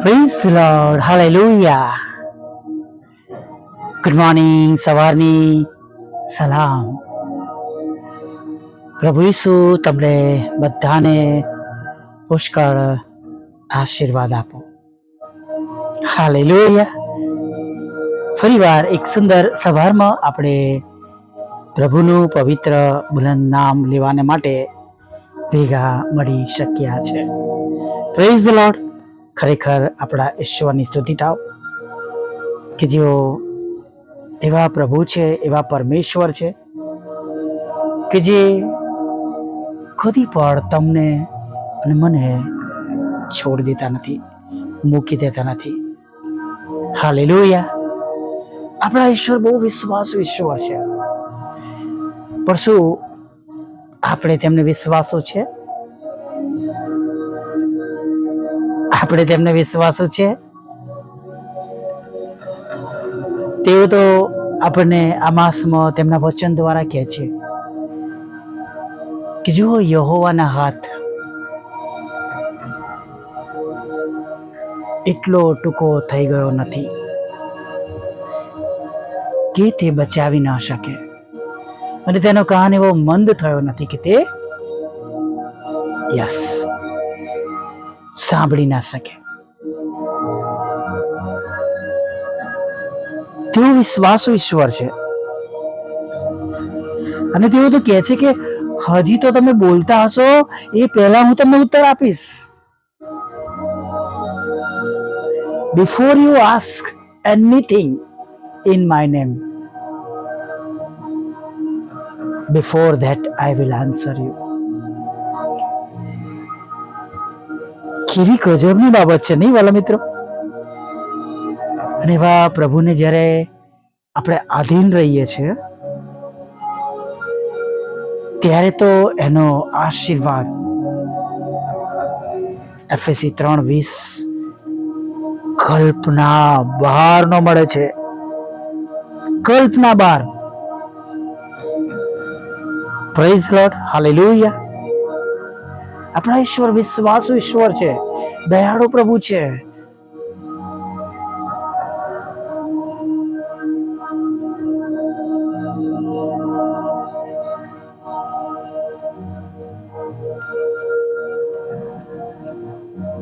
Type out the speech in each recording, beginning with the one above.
Praise Lord hallelujah good morning સવારની સલામ પ્રભુ ઈસુ તમને બધાને પુષ્કળ આશીર્વાદ આપો હાલેલુયા ફરીવાર એક સુંદર સવારમાં આપણે પ્રભુનું પવિત્ર બુલંદ નામ લેવાને માટે ભેગા મળી શક્યા છે. પ્રેઝ ધ લોર્ડ ખરેખર આપણા ઈશ્વરની સ્તુતિ થાવ કે જેઓ એવા પ્રભુ છે, એવા પરમેશ્વર છે કે જે કદી પણ તમને અને મને છોડી દેતા નથી, મૂકી દેતા નથી. હાલેલુયા. આપણા ઈશ્વર બહુ વિશ્વાસુ ઈશ્વર છે. પણ શું આપણે તેમને વિશ્વાસો છે? આપણે તેમને વિશ્વાસો છે તેઓ તો આપણને આ માસમાં તેમના વચન દ્વારા કહે છે કે જુઓ યહોવાના હાથ એટલો ટૂંકો થઈ ગયો નથી કે તે બચાવી ન શકે. અને તેનો કાન એવો મંદ થયો નથી કે તે યસ. સાંભળી ના શકે. તેઓ વિશ્વાસ ઈશ્વર છે. અને તેઓ તો કહે છે કે, હજી તો તમે બોલતા હશો, એ પહેલા હું તમને ઉત્તર આપીશ. Before you ask anything in my name before that I will answer you કેવી ગજબની બાબત છે, નહીં વાલા મિત્રો? અને એવા પ્રભુને જ્યારે આપણે આધીન રહીએ છીએ, ત્યારે તો એનો આશીર્વાદ એફએસી ત્રણ વીસ કલ્પના બહારનો મળે છે. કલ્પના બહાર પ્રેઝ લોર્ડ હાલેલુયા આપણા ઈશ્વર, વિશ્વાસુ ઈશ્વર છે. દયાળુ પ્રભુ છે.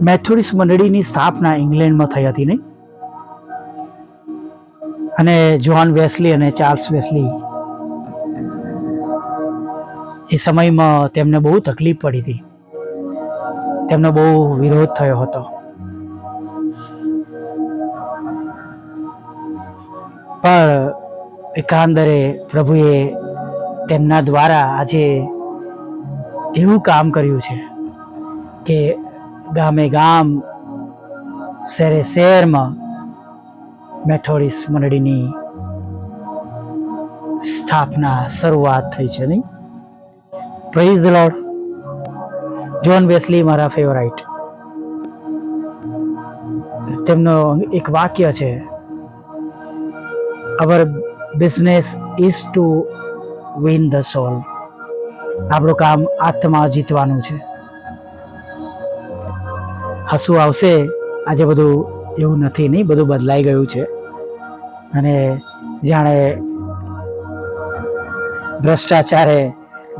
મેથોડિસ્ટ મંડળીની સ્થાપના ઇંગ્લેન્ડમાં થઈ હતી નહીં? અને જોન વેસ્લી અને ચાર્લ્સ વેસ્લી એ સમયમાં તેમને બહુ તકલીફ પડી હતી. તેમનો બહુ વિરોધ થયો હતો. પણ એકાંદરે પ્રભુએ તેમના દ્વારા આજે એવું કામ કર્યું છે કે ગામે ગામ શહેરે શહેરમાં મેથોડિસ મંડળીની સ્થાપના શરૂઆત થઈ છે નહીં? પ્રેઝ લોર્ડ જોન વેસ્લી મારા ફેવરાઇટ તેમનો એક વાક્ય છે our business is to win the soul આપણું કામ આત્મા જીતવાનું છે. હસવું આવશે, આજે બધું એવું નથી નહીં, બધું બદલાઈ ગયું છે. અને જાણે ભ્રષ્ટાચારે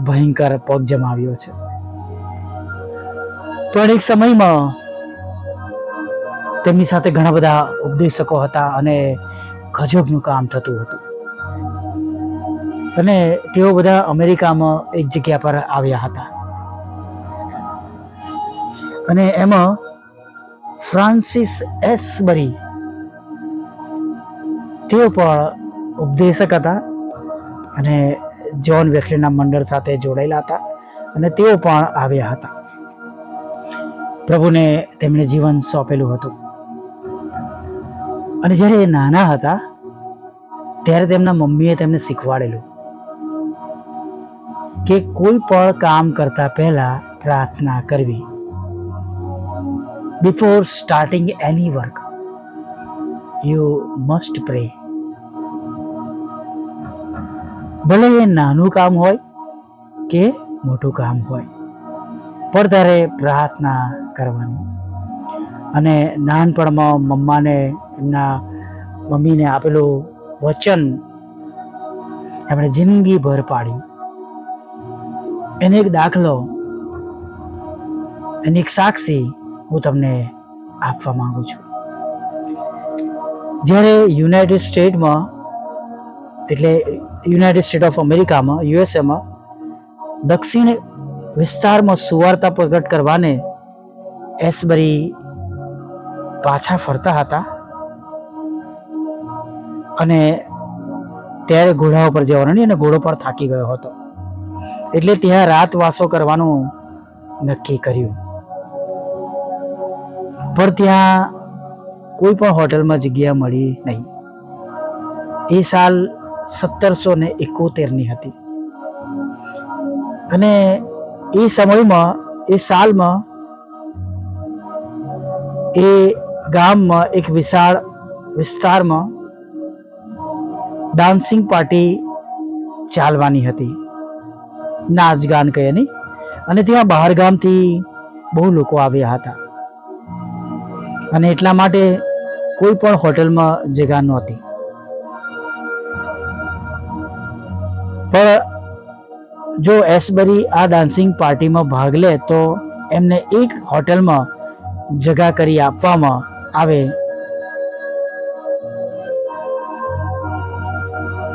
ભયંકર પગ જમાવ્યો છે. પણ એક સમયમાં તેમની સાથે ઘણા બધા ઉપદેશકો હતા અને ગજબનું કામ થતું હતું. અને તેઓ બધા અમેરિકામાં એક જગ્યા પર આવ્યા હતા. અને એમાં ફ્રાન્સિસ એસ બરી તેઓ પણ ઉપદેશક હતા અને જ્હોન વેસ્લીના મંડળ સાથે જોડાયેલા હતા અને તેઓ પણ આવ્યા હતા. પ્રભુને તેમણે જીવન સોંપેલું હતું. અને જ્યારે એ નાના હતા, ત્યારે તેમના મમ્મીએ તેમને શીખવાડેલું કે કોઈ પણ કામ કરતા પહેલા પ્રાર્થના કરવી. Before starting any work you must pray ભલે એ નાનું કામ હોય કે મોટું કામ હોય. પણ પ્રાર્થના કરવાની. અને નાનપણમાં મમ્માને એમના મમ્મીને આપેલું વચન એમણે જિંદગીભર પાડ્યું. એને એક દાખલો, એની એક સાક્ષી હું તમને આપવા માંગુ છું. જ્યારે યુનાઇટેડ સ્ટેટમાં, એટલે યુનાઇટેડ સ્ટેટ ઓફ અમેરિકામાં, યુએસએમાં દક્ષિણ વિસ્તારમાં સુવાર્તા પ્રગટ કરવાને એસબરી પાછા ફરતા હતા. અને ત્યારે ઘોડા ઉપર જવાનું અને ઘોડો પર થાકી ગયો હતો. એટલે ત્યાં રાત વાસો કરવાનું નક્કી કર્યું. પણ ત્યાં કોઈ પણ હોટલમાં જગ્યા મળી નહીં. એ સાલ સત્તરસો ને એકોતેરની હતી. અને એ સમયમાં, એ સાલમાં, એ ગામમાં એક વિશાળ વિસ્તારમાં ડાન્સિંગ પાર્ટી ચાલવાની હતી. નાચ ગાન કહે નહીં. અને ત્યાં બહાર ગામથી બહુ લોકો આવ્યા હતા. અને એટલા માટે કોઈ પણ હોટલમાં જગા નહોતી. પણ જો એસબરી આ ડાન્સિંગ પાર્ટીમાં ભાગ લે, તો એમને એક હોટલમાં જગા કરી આપવામાં આવે.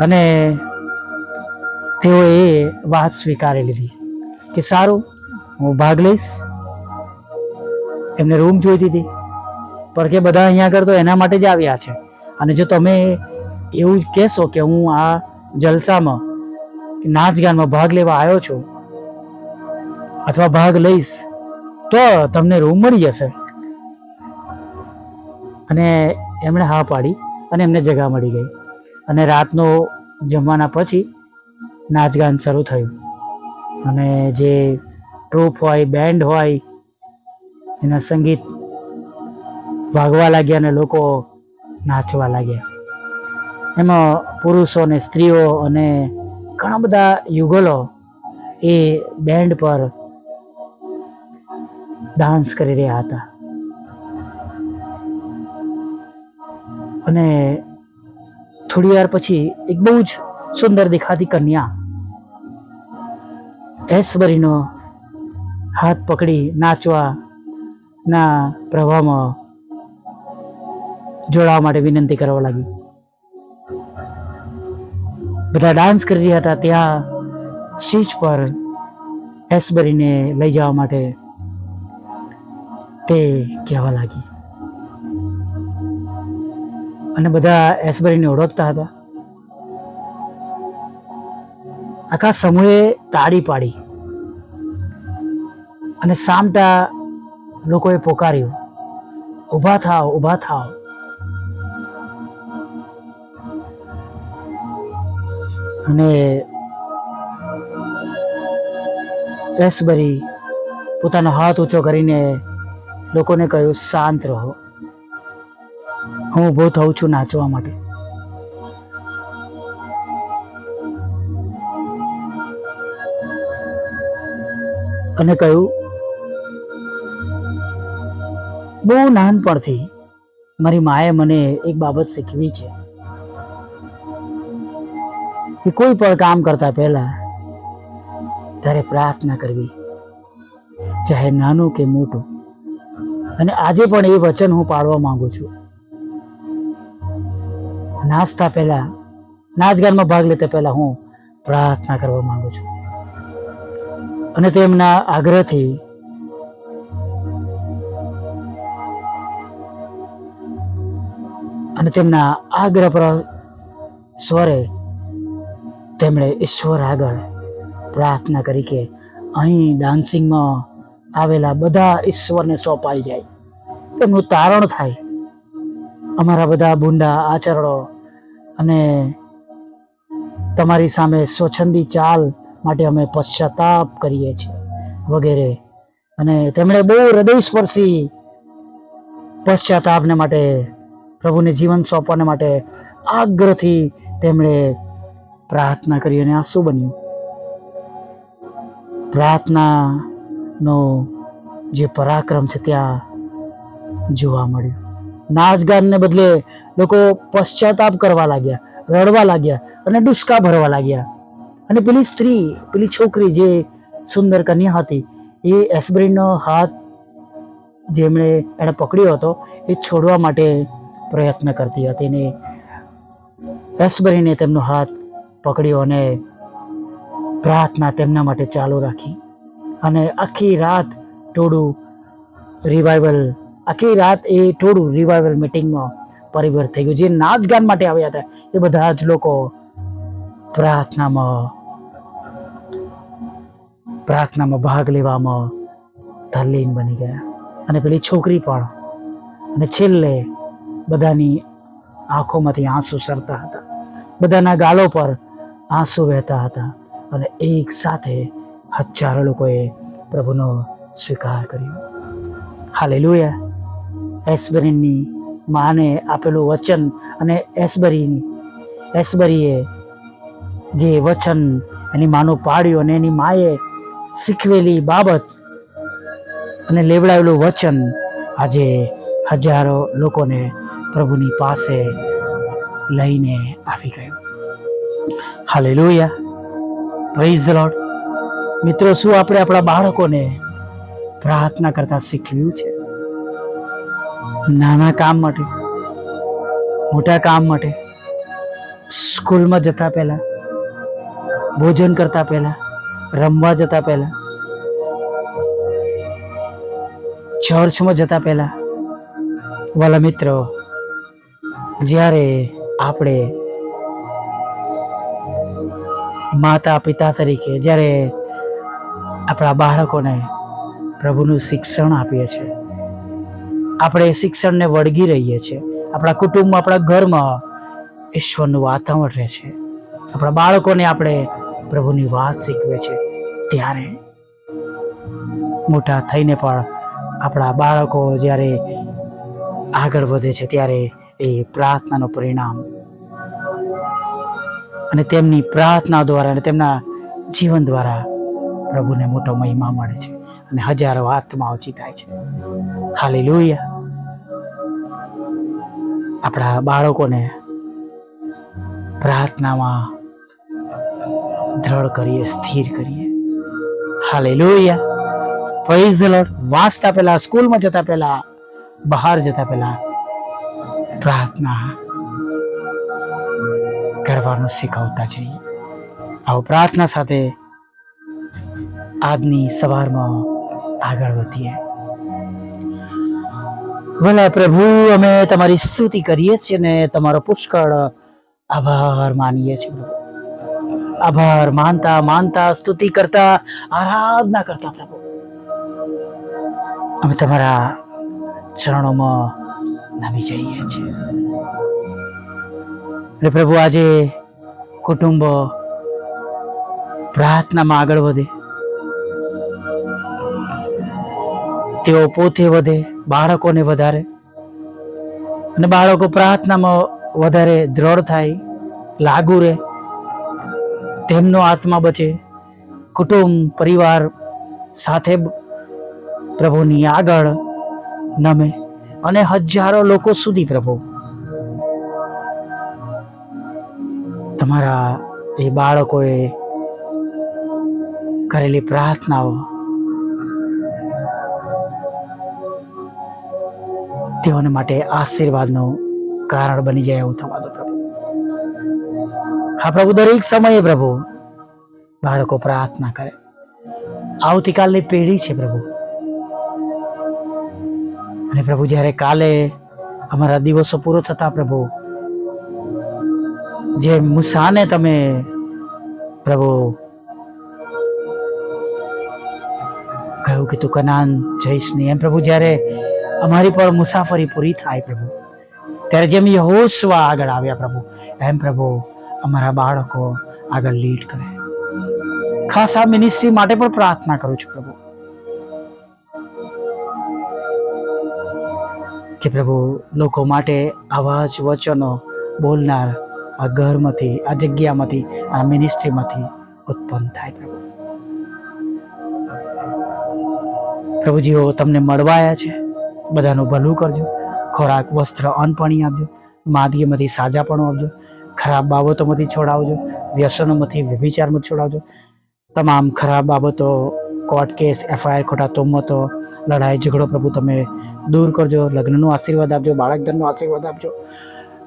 અને તેઓએ વાત સ્વીકારી લીધી કે, સારું, હું ભાગ લઈશ. એમને રૂમ જોઈતી દીધી. પણ કે, બધા અહીંયા આગળ તો એના માટે જ આવ્યા છે. અને જો તમે એવું કહેશો કે હું આ જલસામાં નાચ ગાનમાં ભાગ લેવા આવ્યો છું અથવા ભાગ લઈશ, તો તમને રૂમ મળી જશે. અને એમણે હા પાડી અને એમને જગા મળી ગઈ. અને રાતનો જમવાના પછી નાચ ગાન શરૂ થયું. અને જે ટ્રૂપ હોય, બેન્ડ હોય, એના સંગીત ભાગવા લાગ્યા અને લોકો નાચવા લાગ્યા. એમાં પુરુષો અને સ્ત્રીઓ અને ઘણા બધા યુગલો એ બેન્ડ પર ડાન્સ કરી રહ્યા હતા. અને થોડી વાર પછી એક બહુ જ સુંદર દેખાતી કન્યા એસબરીનો હાથ પકડી નાચવા ના પ્રવાહમાં જોડાવા માટે વિનંતી કરવા લાગી. બધા ડાન્સ કરી રહ્યા હતા ત્યાં સ્ટેજ પર એસબરીને લઈ જવા માટે તે કહેવા લાગી. અને બધા એસબરીને ઓળખતા હતા. આખા સમૂહે તાળી પાડી અને સામટા લોકોએ પોકાર્યું. ઊભા થાવ ઊભા થાવ અને એસબરી પોતાનો હાથ ઊંચો કરીને લોકોને કહ્યું, શાંત રહો. હું ઊભો થઉં છું નાચવા માટે. અને કહ્યું, બહુ નાનપણથી મારી માએ મને એક બાબત શીખવી છે. કે કોઈ પણ કામ કરતા પહેલા ત્યારે પ્રાર્થના કરવી, ચાહે નાનું કે મોટું. અને આજે પણ એ વચન હું પાડવા માંગુ છું. નાચતા પહેલા, નાચગાનમાં ભાગ લેતા પહેલા હું પ્રાર્થના કરવા માંગુ છું. અને તેમના આગ્રહથી અને તેમના આગ્રહ પર સ્વરે તેમણે ઈશ્વર આગળ પ્રાર્થના કરી કે અહીં ડાન્સિંગમાં આવેલા બધા ઈશ્વરને સોંપાઈ જાય. તેમનું તારણ થાય. અમારા બધા ભૂંડા આચરણો અને તમારી સામે સ્વચ્છંદી ચાલ માટે અમે પશ્ચાતાપ કરીએ છીએ વગેરે. અને તેમણે બહુ હૃદયસ્પર્શી પશ્ચાતાપને માટે પ્રભુને જીવન સોંપવાને માટે આગ્રહથી તેમણે પ્રાર્થના કરી અને આ શું બન્યું. પ્રાર્થનાનો જે પરાક્રમ છે ત્યાં જોવા મળ્યું. નાચગાનને બદલે લોકો પશ્ચાતાપ કરવા લાગ્યા, રડવા લાગ્યા અને ડુસકા ભરવા લાગ્યા. અને પેલી સ્ત્રી, પેલી છોકરી જે સુંદર કન્યા હતી, એ એસબ્રિનનો હાથ જેમણે એણે પકડ્યો હતો, એ છોડવા માટે પ્રયત્ન કરતી હતી અને એસબરીને તેમનો હાથ પકડ્યો અને પ્રાર્થના તેમના માટે ચાલુ રાખી. અને આખી રાત ટોળું રિવાઇવલ આખી રાત એ ટોળું રિવાઇવલ મિટિંગમાં પરિવર્ત થઈ ગયું. જે નાચ ગાન માટે આવ્યા હતા, એ બધા જ લોકો પ્રાર્થનામાં પ્રાર્થનામાં ભાગ લેવામાં તલ્લીન બની ગયા. અને પેલી છોકરી પણ, અને છેલ્લે બધાની આંખોમાંથી આંસુ સરતા હતા. બધાના ગાલો પર આંસુ વહેતા હતા અને એક સાથે હજારો લોકોએ પ્રભુનો સ્વીકાર કર્યો. હાલેલુયા. એસબરીની માને આપેલું વચન અને એસબરીની, એસબરીએ જે વચન એની માનું પાડ્યું અને એની માએ શીખવેલી બાબત અને લેવડાવેલું વચન આજે હજારો લોકોને પ્રભુની પાસે લઈને આવી ગયું. હાલેલુયા. પ્રેઝ ધ લોર્ડ મિત્રો, શું આપણે આપણા બાળકોને પ્રાર્થના કરતા શીખવ્યું છે? નાના કામ માટે, મોટા કામ માટે, સ્કૂલમાં જતા પહેલા, ભોજન કરતા પહેલા, રમવા જતા પહેલા, ચર્ચમાં જતા પહેલા, વાલા મિત્રો, જ્યારે આપણે માતા પિતા તરીકે જ્યારે આપણા બાળકોને પ્રભુનું શિક્ષણ આપીએ છીએ. આપણે શિક્ષણને વળગી રહીએ છીએ. આપણા કુટુંબમાં આપણા ઘરમાં ઈશ્વરનું વાતાવરણ રહે છે. આપણા બાળકોને આપણે પ્રભુની વાત શીખવે છે ત્યારે મોટા થઈને પણ આપણા બાળકો જ્યારે આગળ વધે છે, ત્યારે એ પ્રાર્થનાનું પરિણામ અને તેમની પ્રાર્થના દ્વારા અને તેમના જીવન દ્વારા પ્રભુને મોટો મહિમા મળે છે અને હજારો આત્માઓ ઓછી છે. હાલી લોહિયા આપણા બાળકોને પ્રાર્થનામાં દ્રઢ કરીએ, સ્થિર કરીએ. હાલે લોહિયા પ્રેઝ ધ વાંચતા પહેલા, સ્કૂલમાં જતા પહેલા, બહાર જતા પહેલા પ્રાર્થના કરવાનું શીખવતા જઈએ. આવો પ્રાર્થના સાથે આજની સવારમાં આગળ વધીએ. ભલે પ્રભુ, અમે તમારી સ્તુતિ કરીએ છીએ ને તમારો પુષ્કળ આભાર માનીએ છીએ આભાર માનતા માનતા, સ્તુતિ કરતા, આરાધના કરતા પ્રભુ. અમે તમારા ચરણોમાં નમી જઈએ છીએ. અને પ્રભુ આજે કુટુંબ પ્રાર્થનામાં આગળ વધે. તેઓ પોતે વધે, બાળકોને વધારે. અને બાળકો પ્રાર્થનામાં વધારે દ્રઢ થાય, લાગુ રહે. તેમનો આત્મા બચે. કુટુંબ, પરિવાર સાથે પ્રભુની આગળ નમે. અને હજારો લોકો સુધી પ્રભુ તમારા એ બાળકોએ કરેલી પ્રાર્થનાઓ તેઓને માટે આશીર્વાદનું કારણ બની જાય એવું થવા દો પ્રભુ. હા પ્રભુ, દરેક સમયે પ્રભુ બાળકો પ્રાર્થના કરે. આવતીકાલની પેઢી છે પ્રભુ. અને પ્રભુ જ્યારે કાલે અમારા દિવસો પૂરો થતા પ્રભુ જે મુસાને તમે પ્રભુ કહ્યું કે તું કનાન જઈશ નહીં. એમ પ્રભુ, જ્યારે અમારી પણ મુસાફરી પૂરી થાય પ્રભુ, ત્યારે જેમ યહોશવા આગળ આવ્યા પ્રભુ, એમ પ્રભુ અમારા બાળકો આગળ લીડ કરે. ખાસ આ મિનિસ્ટ્રી માટે પણ પ્રાર્થના કરું છું પ્રભુ, કે પ્રભુ લોકો માટે આવા વચનો બોલનાર આ ઘરમાંથી, આ જગ્યામાંથી, આ મિનિસ્ટ્રીમાંથી ઉત્પન્ન થાય પ્રભુ. પ્રભુજીઓ, તમને મળવાયા છે. બધાનું ભલું કરજો. ખોરાક, વસ્ત્ર, અન્ન પાણી આપજો. માદગીમાંથી સાજાપણું આપજો. ખરાબ બાબતોમાંથી છોડાવજો. વ્યસનોમાંથી વ્યભિચારમાંથી છોડાવજો. તમામ ખરાબ બાબતો, કોર્ટ કેસ, એફઆઈઆર, ખોટા તોમતો, લડાઈ, ઝઘડો પ્રભુ તમે દૂર કરજો. લગ્નનો આશીર્વાદ આપજો. બાળકધનનો આશીર્વાદ આપજો.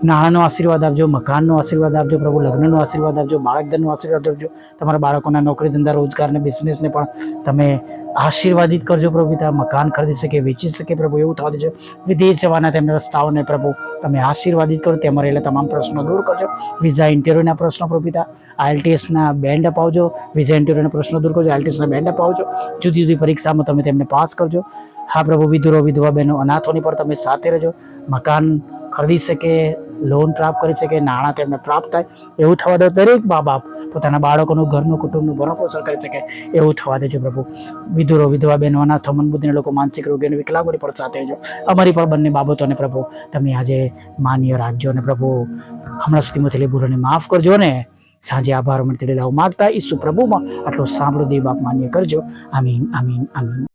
નાણાંનો આશીર્વાદ આપજો, મકાનનો આશીર્વાદ આપજો, પ્રભુ લગ્નનો આશીર્વાદ આપજો બાળક આશીર્વાદ આપજો, તમારા બાળકોના નોકરી ધંધા, રોજગારને, બિઝનેસને પણ તમે આશીર્વાદિત કરજો પ્રભુ પિતા. મકાન ખરીદી શકે, વેચી શકે પ્રભુ, એવું થવા દેજો. વિદેશ જવાના તેમના રસ્તાઓને પ્રભુ તમે આશીર્વાદિત કરો. તેમાં રહેલા તમામ પ્રશ્નો દૂર કરજો. વિઝા ઇન્ટરવ્યૂના પ્રશ્નો પ્રભુ પિતા. આઈએલટીએસના બેન્ડ અપાવજો વિઝા ઇન્ટરવ્યૂના પ્રશ્નો દૂર કરજો. આઈએલટીએસના બેન્ડ અપાવજો જુદી જુદી પરીક્ષામાં તમે તેમને પાસ કરજો. હા પ્રભુ, વિધુરો, વિધવા બહેનો, અનાથોની પણ તમે સાથે રહેજો. મકાન ખરીદી શકે લોન પ્રાપ્ત કરી શકે, નાણાં તેમને પ્રાપ્ત થાય, એવું થવા દો દરેક મા બાપ પોતાના બાળકોનું, ઘરનું, કુટુંબનું ભરણપોષણ કરી શકે, એવું થવા દેજો પ્રભુ. વિધુરો, વિધવા બહેનો, અનાથો મનબુદ્ધિને લોકો, માનસિક રોગીઓ અને વિકલાંગોની પણ સાથે જો અમારી પણ બંને બાબતોને પ્રભુ, તમે આજે માન્ય રાખજો અને પ્રભુ, હમણાં સુધીમાં થયેલી ભૂલોને માફ કરજો ને સાંજે આભાર મળતી લીલાઓ માગતા ઈસુ પ્રભુમાં આટલો સાંભળો, દેવ બાપ માન્ય કરજો. આમીન આમીન આમીન.